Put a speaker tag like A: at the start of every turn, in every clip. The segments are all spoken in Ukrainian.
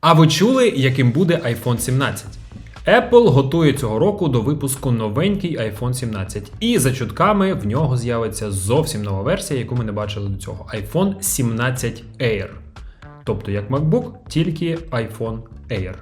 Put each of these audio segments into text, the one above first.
A: А ви чули, яким буде iPhone 17? Apple готує цього року до випуску новенький iPhone 17, і за чутками в нього з'явиться зовсім нова версія, яку ми не бачили до цього: iPhone 17 Air. Тобто як MacBook, тільки iPhone Air.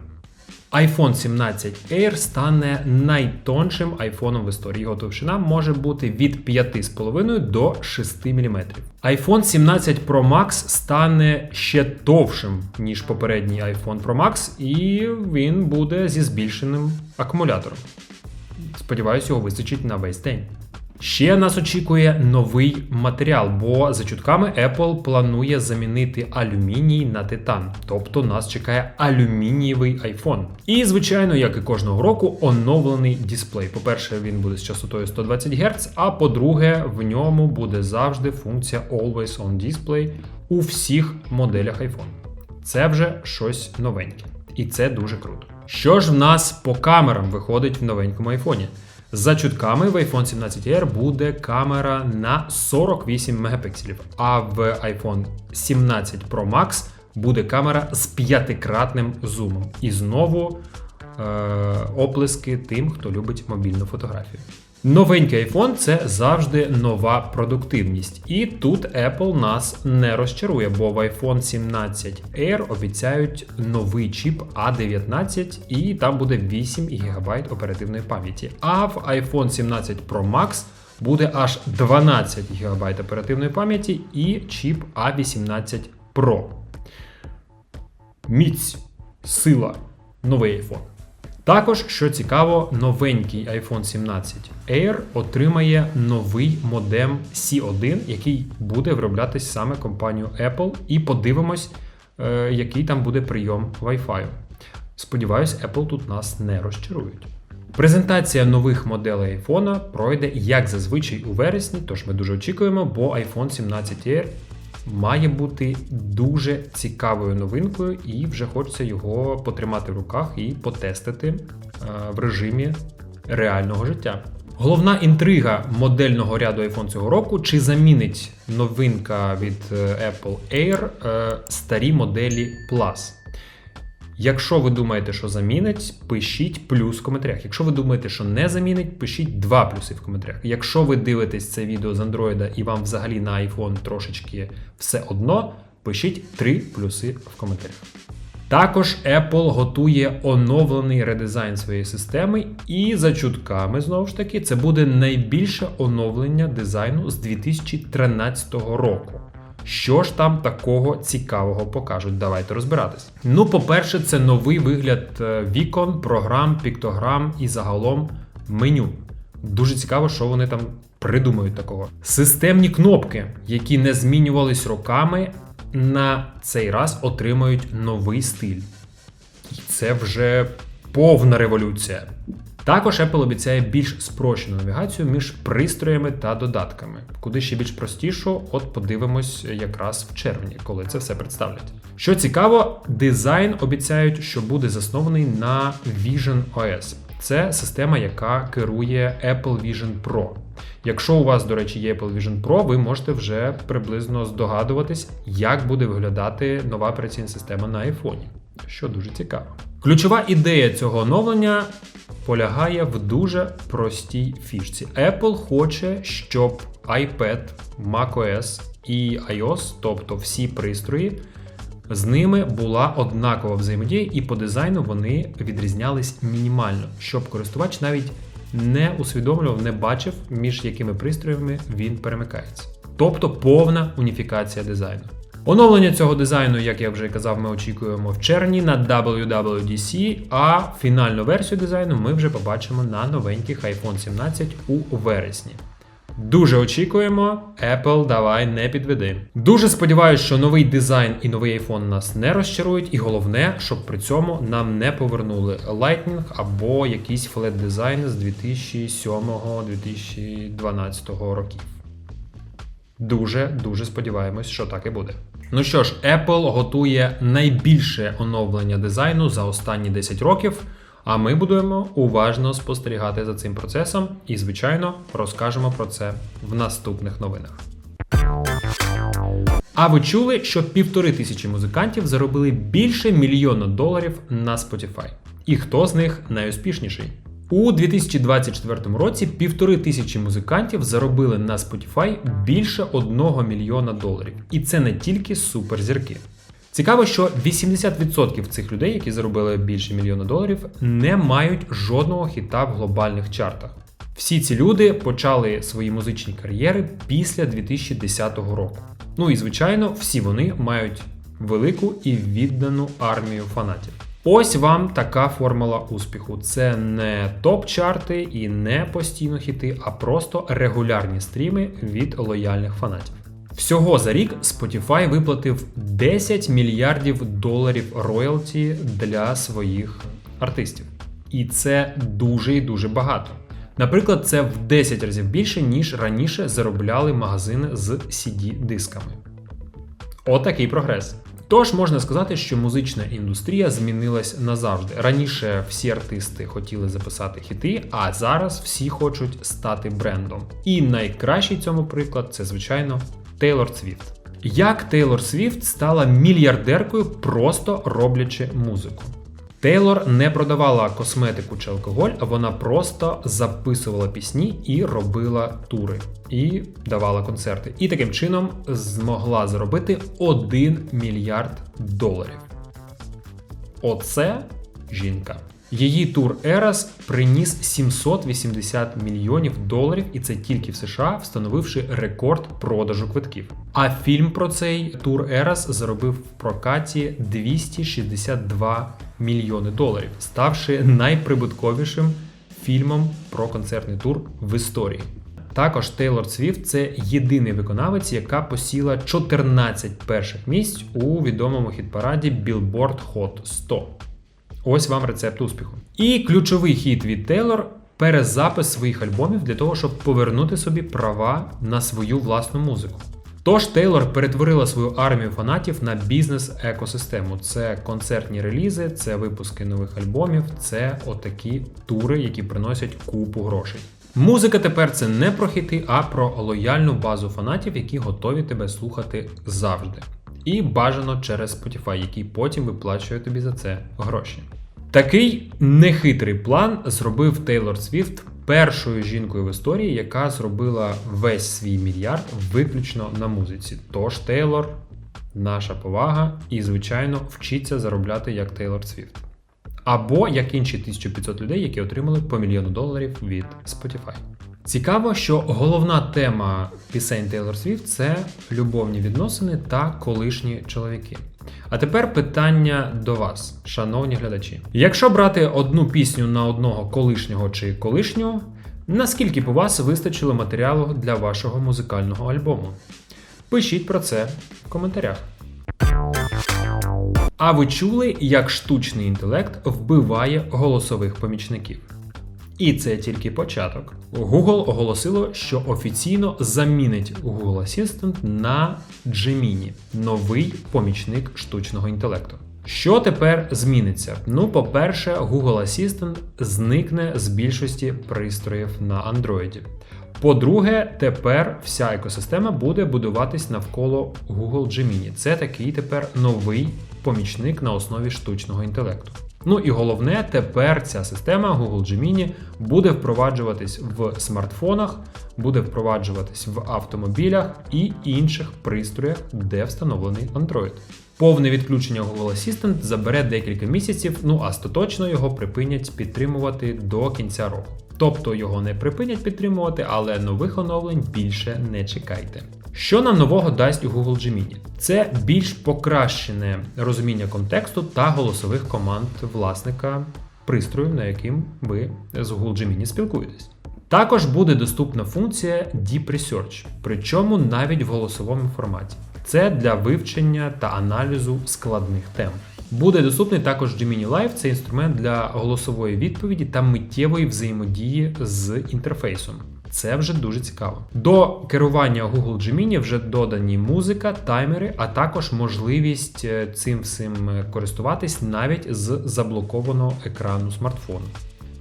A: iPhone 17 Air стане найтоншим айфоном в історії. Його товщина може бути від 5,5 до 6 мм. iPhone 17 Pro Max стане ще товшим, ніж попередній iPhone Pro Max, і він буде зі збільшеним акумулятором. Сподіваюсь, його вистачить на весь день. Ще нас очікує новий матеріал, бо за чутками Apple планує замінити алюміній на титан. Тобто нас чекає алюмінієвий iPhone. І, звичайно, як і кожного року, оновлений дисплей. По-перше, він буде з частотою 120 Гц, а по-друге, в ньому буде завжди функція Always On Display у всіх моделях iPhone. Це вже щось новеньке. І це дуже круто. Що ж в нас по камерам виходить в новенькому айфоні? За чутками в iPhone 17 Air буде камера на 48 мегапікселів, а в iPhone 17 Pro Max буде камера з п'ятикратним зумом. І знову е- оплески тим, хто любить мобільну фотографію. Новенький iPhone це завжди нова продуктивність. І тут Apple нас не розчарує, бо в iPhone 17 Air обіцяють новий чіп A19, і там буде 8 ГБ оперативної пам'яті. А в iPhone 17 Pro Max буде аж 12 ГБ оперативної пам'яті і чіп A18 Pro. Міць, сила, новий iPhone. Також, що цікаво, новенький iPhone 17 Air отримає новий модем C1, який буде вироблятись саме компанією Apple, і подивимось, е, який там буде прийом Wi-Fi. Сподіваюсь, Apple тут нас не розчарують. Презентація нових моделей iPhone пройде як зазвичай у вересні, тож ми дуже очікуємо, бо iPhone 17 Air має бути дуже цікавою новинкою, і вже хочеться його потримати в руках і потестити е, в режимі реального життя. Головна інтрига модельного ряду iPhone цього року: чи замінить новинка від е, Apple Air е, старі моделі Plus. Якщо ви думаєте, що замінить, пишіть плюс в коментарях. Якщо ви думаєте, що не замінить, пишіть два плюси в коментарях. Якщо ви дивитесь це відео з Android і вам взагалі на iPhone трошечки все одно, пишіть три плюси в коментарях. Також Apple готує оновлений редизайн своєї системи, і за чутками, знову ж таки, це буде найбільше оновлення дизайну з 2013 року. Що ж там такого цікавого покажуть? Давайте розбиратись. Ну, по-перше, це новий вигляд е, вікон, програм, піктограм і загалом меню. Дуже цікаво, що вони там придумають такого. Системні кнопки, які не змінювались роками, на цей раз отримають новий стиль. І це вже повна революція. Також Apple обіцяє більш спрощену навігацію між пристроями та додатками. Куди ще більш простішу, от подивимось якраз в червні, коли це все представлять. Що цікаво, дизайн обіцяють, що буде заснований на Vision OS. Це система, яка керує Apple Vision Pro. Якщо у вас, до речі, є Apple Vision Pro, ви можете вже приблизно здогадуватись, як буде виглядати нова операційна система на iPhone, що дуже цікаво. Ключова ідея цього оновлення полягає в дуже простій фішці. Apple хоче, щоб iPad, macOS і iOS, тобто всі пристрої, з ними була однакова взаємодія, і по дизайну вони відрізнялись мінімально, щоб користувач навіть не усвідомлював, не бачив, між якими пристроями він перемикається. Тобто повна уніфікація дизайну. Оновлення цього дизайну, як я вже казав, ми очікуємо в червні на WWDC, а фінальну версію дизайну ми вже побачимо на новеньких iPhone 17 у вересні. Дуже очікуємо, Apple, давай не підведи. Дуже сподіваюся, що новий дизайн і новий iPhone нас не розчарують, і головне, щоб при цьому нам не повернули Lightning або якийсь флет дизайн з 2007-2012 років. Дуже дуже сподіваємось, що так і буде. Ну що ж, Apple готує найбільше оновлення дизайну за останні 10 років. А ми будемо уважно спостерігати за цим процесом і, звичайно, розкажемо про це в наступних новинах. А ви чули, що півтори тисячі музикантів заробили більше мільйона доларів на Spotify? І хто з них найуспішніший? У 2024 році півтори тисячі музикантів заробили на Spotify більше 1 мільйона доларів. І це не тільки суперзірки. Цікаво, що 80% цих людей, які заробили більше мільйона доларів, не мають жодного хіта в глобальних чартах. Всі ці люди почали свої музичні кар'єри після 2010 року. Ну і звичайно, всі вони мають велику і віддану армію фанатів. Ось вам така формула успіху. Це не топ-чарти і не постійно хіти, а просто регулярні стріми від лояльних фанатів. Всього за рік Spotify виплатив 10 мільярдів доларів роялті для своїх артистів. І це дуже і дуже багато. Наприклад, це в 10 разів більше, ніж раніше заробляли магазини з CD-дисками. Отакий прогрес. Тож можна сказати, що музична індустрія змінилась назавжди. Раніше всі артисти хотіли записати хіти, а зараз всі хочуть стати брендом. І найкращий цьому приклад це, звичайно, Тейлор Свіфт. Як Тейлор Свіфт стала мільярдеркою, просто роблячи музику. Тейлор не продавала косметику чи алкоголь, вона просто записувала пісні і робила тури, і давала концерти. І таким чином змогла заробити 1 мільярд доларів. Оце жінка. Її тур Ерас приніс 780 мільйонів доларів, і це тільки в США, встановивши рекорд продажу квитків. А фільм про цей тур Ерас заробив в прокаті 262 мільйони доларів, ставши найприбутковішим фільмом про концертний тур в історії. Також Тейлор Свіфт це єдиний виконавець, яка посіла 14 перших місць у відомому хіт-параді Billboard Hot 100. Ось вам рецепт успіху. І ключовий хід від Тейлор перезапис своїх альбомів для того, щоб повернути собі права на свою власну музику. Тож Тейлор перетворила свою армію фанатів на бізнес-екосистему. Це концертні релізи, це випуски нових альбомів, це отакі тури, які приносять купу грошей. Музика тепер це не про хіти, а про лояльну базу фанатів, які готові тебе слухати завжди. І бажано через Spotify, який потім виплачує тобі за це гроші. Такий нехитрий план зробив Тейлор Свіфт першою жінкою в історії, яка зробила весь свій мільярд виключно на музиці. Тож Тейлор, наша повага, і, звичайно, вчиться заробляти як Тейлор Свіфт. Або як інші 1500 людей, які отримали по мільйону доларів від Spotify. Цікаво, що головна тема пісень Тейлор Свіфт це любовні відносини та колишні чоловіки. А тепер питання до вас, шановні глядачі. Якщо брати одну пісню на одного колишнього чи колишнього, наскільки б у вас вистачило матеріалу для вашого музикального альбому? Пишіть про це в коментарях. А ви чули, як штучний інтелект вбиває голосових помічників? І це тільки початок. Google оголосило, що офіційно замінить Google Assistant на Gemini – новий помічник штучного інтелекту. Що тепер зміниться? Ну, по-перше, Google Assistant зникне з більшості пристроїв на Android. По-друге, тепер вся екосистема буде будуватись навколо Google Gemini. Це такий тепер новий помічник на основі штучного інтелекту. Ну і головне, тепер ця система Google Gemini буде впроваджуватись в смартфонах, буде впроваджуватись в автомобілях і інших пристроях, де встановлений Android. Повне відключення Google Assistant забере декілька місяців, ну а остаточно його припинять підтримувати до кінця року. Тобто його не припинять підтримувати, але нових оновлень більше не чекайте. Що нам нового дасть у Google Gemini? Це більш покращене розуміння контексту та голосових команд власника пристрою, на яким ви з Google Gemini спілкуєтесь. Також буде доступна функція Deep Research, причому навіть в голосовому форматі. Це для вивчення та аналізу складних тем. Буде доступний також Gemini Live, це інструмент для голосової відповіді та миттєвої взаємодії з інтерфейсом. Це вже дуже цікаво. До керування Google Gemini вже додані музика, таймери, а також можливість е, цим всім користуватись навіть з заблокованого екрану смартфону.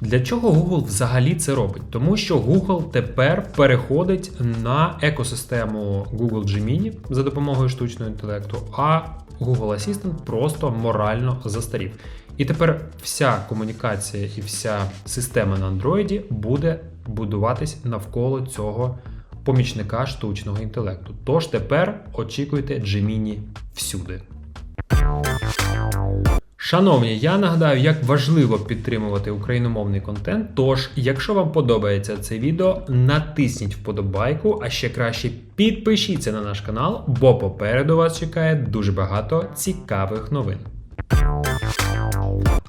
A: Для чого Google взагалі це робить? Тому що Google тепер переходить на екосистему Google Gemini за допомогою штучного інтелекту, а Google Assistant просто морально застарів. І тепер вся комунікація і вся система на Android буде будуватись навколо цього помічника штучного інтелекту. Тож тепер очікуйте Gemini всюди. Шановні, я нагадаю, як важливо підтримувати україномовний контент. Тож, якщо вам подобається це відео, натисніть вподобайку, а ще краще підпишіться на наш канал, бо попереду вас чекає дуже багато цікавих новин.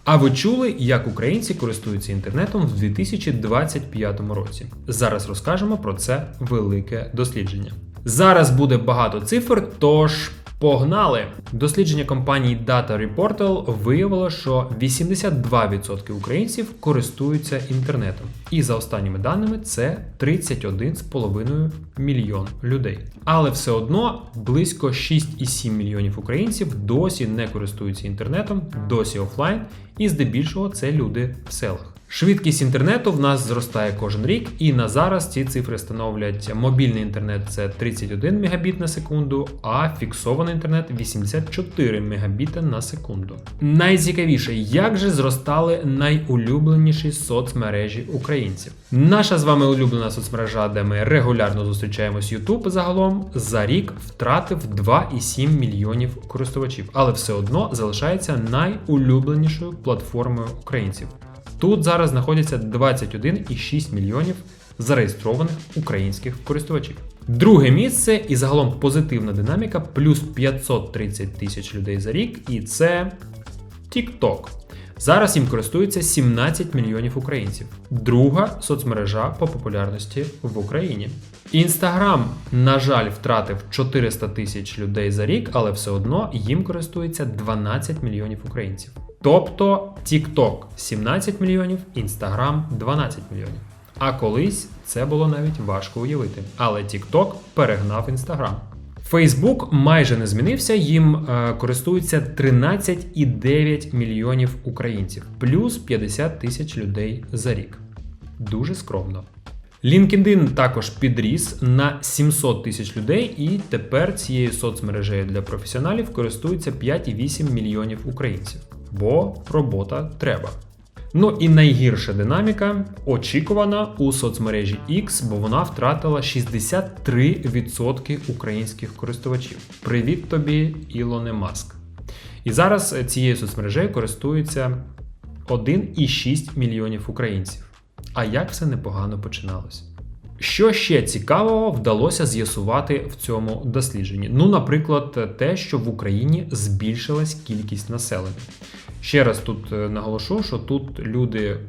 A: А ви чули, як українці користуються інтернетом в 2025 році? Зараз розкажемо про це велике дослідження. Зараз буде багато цифр, тож погнали! Дослідження компанії Data Reportal виявило, що 82% українців користуються інтернетом. І за останніми даними це 31,5 мільйон людей. Але все одно близько 6,7 мільйонів українців досі не користуються інтернетом, досі офлайн, і здебільшого це люди в селах. Швидкість інтернету в нас зростає кожен рік, і на зараз ці цифри становлять мобільний інтернет це 31 Мбіт на секунду, а фіксований інтернет 84 Мбіта на секунду. Найцікавіше, як же зростали найулюбленіші соцмережі українців. Наша з вами улюблена соцмережа, де ми регулярно зустрічаємось YouTube загалом, за рік втратив 2,7 мільйонів користувачів, але все одно залишається найулюбленішою платформою українців. Тут зараз знаходяться 21,6 мільйонів зареєстрованих українських користувачів. Друге місце і загалом позитивна динаміка плюс 530 тисяч людей за рік, і це TikTok. Зараз їм користується 17 мільйонів українців. Друга соцмережа по популярності в Україні. Інстаграм, на жаль, втратив 400 тисяч людей за рік, але все одно їм користується 12 мільйонів українців. Тобто TikTok 17 мільйонів, Instagram 12 мільйонів. А колись це було навіть важко уявити. Але TikTok перегнав Instagram. Facebook майже не змінився, їм е, користуються 13,9 мільйонів українців, плюс 50 тисяч людей за рік. Дуже скромно. LinkedIn також підріс на 700 тисяч людей, і тепер цією соцмережею для професіоналів користуються 5,8 мільйонів українців. Бо робота треба. Ну і найгірша динаміка очікувана у соцмережі X, бо вона втратила 63% українських користувачів. Привіт тобі, Ілоне Маск. І зараз цією соцмережею користується 1,6 мільйонів українців. А як все непогано починалось? Що ще цікавого вдалося з'ясувати в цьому дослідженні? Ну, наприклад, те, що в Україні збільшилась кількість населення. Ще раз тут е, наголошу, що тут люди е,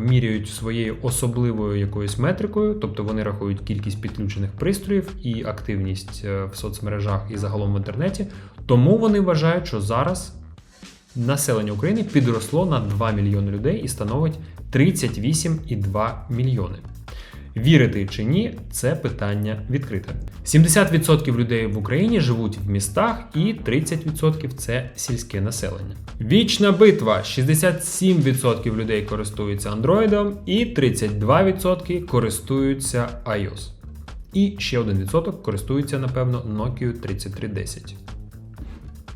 A: міряють своєю особливою якоюсь метрикою, тобто вони рахують кількість підключених пристроїв і активність е, в соцмережах і загалом в інтернеті. Тому вони вважають, що зараз населення України підросло на 2 мільйони людей і становить 38,2 мільйони. Вірити чи ні, це питання відкрите. 70% людей в Україні живуть в містах, і 30% це сільське населення. Вічна битва: 67% людей користуються Android і 32% користуються iOS. І ще 1% користуються, напевно, Nokia 3310.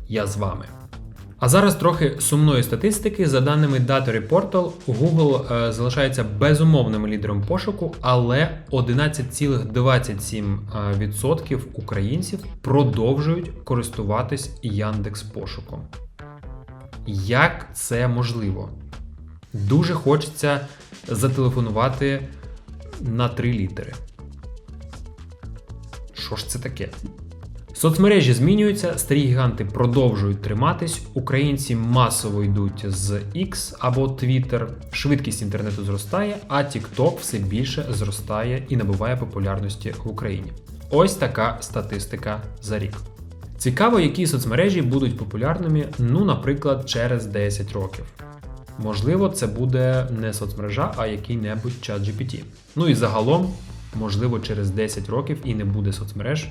A: Я з вами. А зараз трохи сумної статистики. За даними Data Reportal, Google е, залишається безумовним лідером пошуку, але 11,27% українців продовжують користуватись Яндекс пошуком. Як це можливо? Дуже хочеться зателефонувати на три літери. Що ж це таке? Соцмережі змінюються, старі гіганти продовжують триматись, українці масово йдуть з X або Twitter, швидкість інтернету зростає, а TikTok все більше зростає і набуває популярності в Україні. Ось така статистика за рік. Цікаво, які соцмережі будуть популярними, ну, наприклад, через 10 років. Можливо, це буде не соцмережа, а який-небудь чат GPT. Ну і загалом, можливо, через 10 років і не буде соцмереж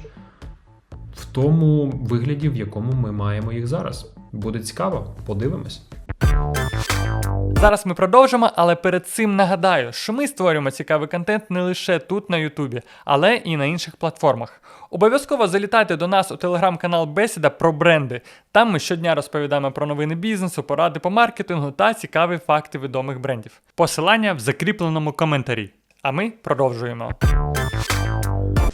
A: в тому вигляді, в якому ми маємо їх зараз. Буде цікаво, подивимось.
B: Зараз ми продовжимо, але перед цим нагадаю, що ми створюємо цікавий контент не лише тут на Ютубі, але і на інших платформах. Обов'язково залітайте до нас у телеграм-канал Бесіда про бренди. Там ми щодня розповідаємо про новини бізнесу, поради по маркетингу та цікаві факти відомих брендів. Посилання в закріпленому коментарі. А ми продовжуємо.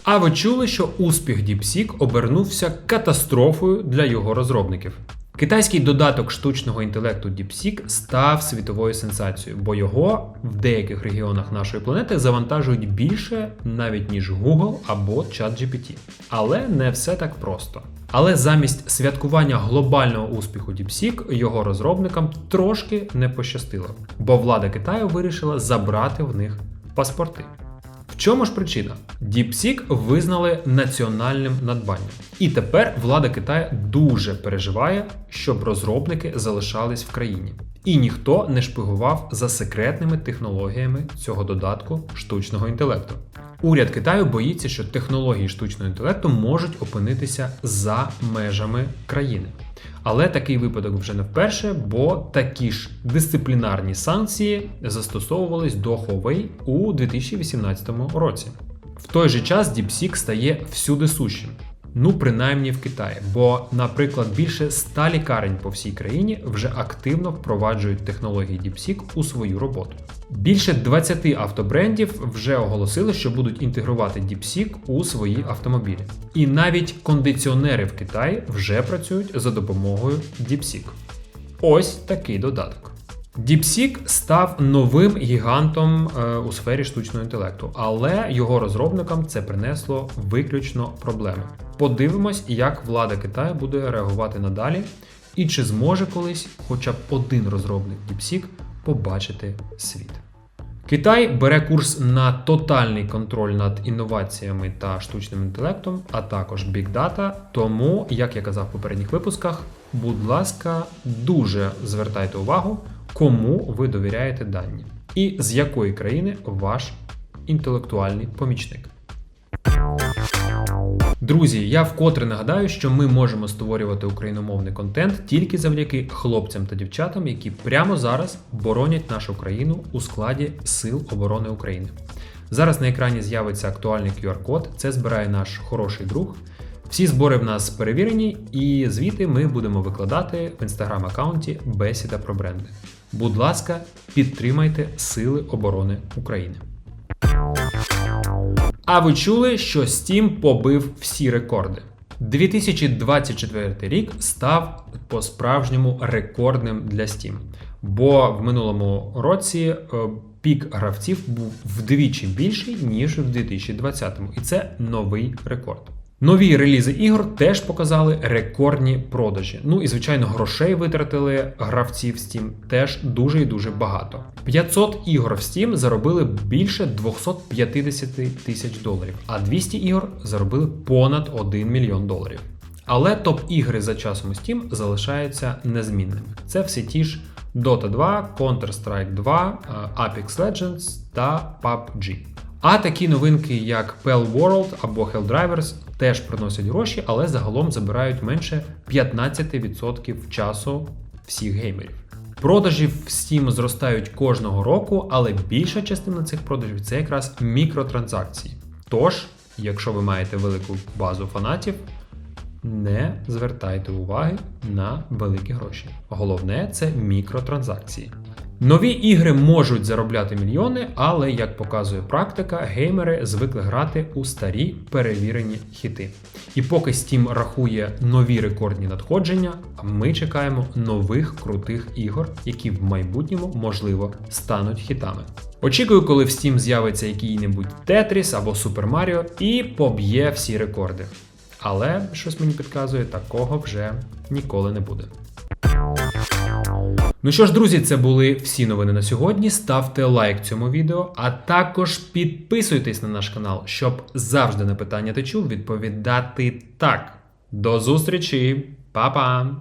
A: А ви чули, що успіх DeepSeek обернувся катастрофою для його розробників? Китайський додаток штучного інтелекту DeepSeek став світовою сенсацією, бо його в деяких регіонах нашої планети завантажують більше навіть ніж Google або ChatGPT. Але не все так просто. Але замість святкування глобального успіху DeepSeek його розробникам трошки не пощастило, бо влада Китаю вирішила забрати в них паспорти. В чому ж причина? DeepSeek визнали національним надбанням. І тепер влада Китаю дуже переживає, щоб розробники залишались в країні. І ніхто не шпигував за секретними технологіями цього додатку штучного інтелекту. Уряд Китаю боїться, що технології штучного інтелекту можуть опинитися за межами країни. Але такий випадок вже не вперше, бо такі ж дисциплінарні санкції застосовувались до Huawei у 2018 році. В той же час DeepSeek стає всюди сущим. Ну, принаймні в Китаї, бо, наприклад, більше 100 лікарень по всій країні вже активно впроваджують технології DeepSeek у свою роботу. Більше 20 автобрендів вже оголосили, що будуть інтегрувати DeepSeek у свої автомобілі. І навіть кондиціонери в Китаї вже працюють за допомогою DeepSeek. Ось такий додаток. DeepSeek став новим гігантом е, у сфері штучного інтелекту, але його розробникам це принесло виключно проблеми. Подивимось, як влада Китаю буде реагувати надалі, і чи зможе колись хоча б один розробник DeepSeek побачити світ. Китай бере курс на тотальний контроль над інноваціями та штучним інтелектом, а також Data. Тому, як я казав в попередніх випусках, будь ласка, дуже звертайте увагу, кому ви довіряєте дані, і з якої країни ваш інтелектуальний помічник. Друзі, я вкотре нагадаю, що ми можемо створювати україномовний контент тільки завдяки хлопцям та дівчатам, які прямо зараз боронять нашу країну у складі Сил оборони України. Зараз на екрані з'явиться актуальний QR-код, це збирає наш хороший друг. Всі збори в нас перевірені, і звіти ми будемо викладати в інстаграм-аккаунті Бесіда про бренди. Будь ласка, підтримайте Сили оборони України. А ви чули, що Steam побив всі рекорди? 2024 рік став по-справжньому рекордним для Steam, бо в минулому році е, пік гравців був вдвічі більший, ніж в 2020-му. і це новий рекорд. Нові релізи ігор теж показали рекордні продажі. Ну і звичайно, грошей витратили гравці в Steam теж дуже і дуже багато. 500 ігор в Steam заробили більше 250 тисяч доларів, а 200 ігор заробили понад 1 мільйон доларів. Але топ-ігри за часом у Steam залишаються незмінними. Це всі ті ж Dota 2, Counter-Strike 2, Apex Legends та PUBG. А такі новинки, як Pell World або Helldivers теж приносять гроші, але загалом забирають менше 15% часу всіх геймерів. Продажі в Steam зростають кожного року, але більша частина цих продажів це якраз мікротранзакції. Тож, якщо ви маєте велику базу фанатів, не звертайте уваги на великі гроші. Головне це мікротранзакції. Нові ігри можуть заробляти мільйони, але як показує практика, геймери звикли грати у старі перевірені хіти. І поки Steam рахує нові рекордні надходження, ми чекаємо нових крутих ігор, які в майбутньому можливо стануть хітами. Очікую, коли в Steam з'явиться який-небудь Tetris або Super Mario і поб'є всі рекорди. Але щось мені підказує, такого вже ніколи не буде. Ну що ж, друзі, це були всі новини на сьогодні. Ставте лайк цьому відео, а також підписуйтесь на наш канал, щоб завжди на питання ти чув відповідати так. До зустрічі, Па-па!